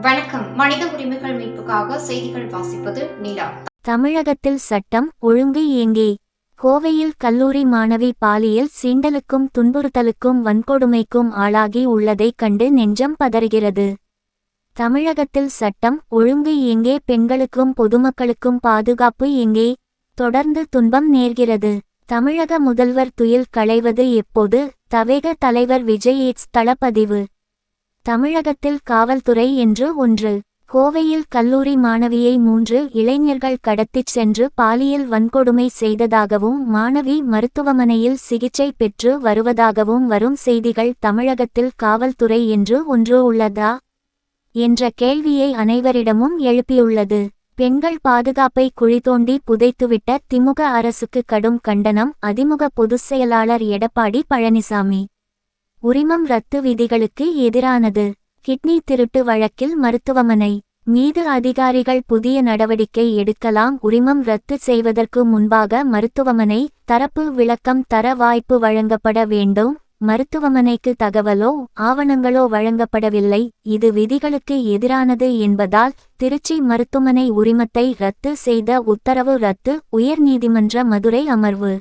மனித உரிமைகள் மீட்புக்காக செய்திகள் வாசிப்பது நிலா. தமிழகத்தில் சட்டம் ஒழுங்கு இயங்கே கோவையில் கல்லூரி மாணவி பாலியல் சீண்டலுக்கும் துன்புறுத்தலுக்கும் வன்கொடுமைக்கும் ஆளாகி உள்ளதைக் கண்டு நெஞ்சம் பதறுகிறது. தமிழகத்தில் சட்டம் ஒழுங்கு எங்கே பெண்களுக்கும் பொதுமக்களுக்கும் பாதுகாப்பு எங்கே தொடர்ந்து துன்பம் நேர்கிறது. தமிழக முதல்வர் துயில் களைவது எப்போது? தவேக தலைவர் விஜய் ஏட்ஸ் தளப்பதிவு தமிழகத்தில் காவல்துறை என்று ஒன்று. கோவையில் கல்லூரி மாணவியை மூன்று இளைஞர்கள் கடத்திச் சென்று பாலியல் வன்கொடுமை செய்ததாகவும் மாணவி மருத்துவமனையில் சிகிச்சை பெற்று வருவதாகவும் வரும் செய்திகள் தமிழகத்தில் காவல்துறை என்று ஒன்று உள்ளதா? என்ற கேள்வியை அனைவரிடமும் எழுப்பியுள்ளது. பெண்கள் பாதுகாப்பை குழிதோண்டி புதைத்துவிட்ட திமுக அரசுக்கு கடும் கண்டனம் அதிமுக பொதுச் செயலாளர் எடப்பாடி பழனிசாமி. உரிமம் ரத்து விதிகளுக்கு எதிரானது. கிட்னி திருட்டு வழக்கில் மருத்துவமனை. மீது அதிகாரிகள் புதிய நடவடிக்கை எடுக்கலாம். உரிமம் ரத்து செய்வதற்கு முன்பாக மருத்துவமனை தரப்பு விளக்கம் தர வாய்ப்பு வழங்கப்பட வேண்டும். மருத்துவமனைக்கு தகவலோ ஆவணங்களோ வழங்கப்படவில்லை. இது விதிகளுக்கு எதிரானது என்பதால் திருச்சி மருத்துவமனை உரிமத்தை ரத்து செய்த உத்தரவு ரத்து. உயர்நீதிமன்ற மதுரை அமர்வு.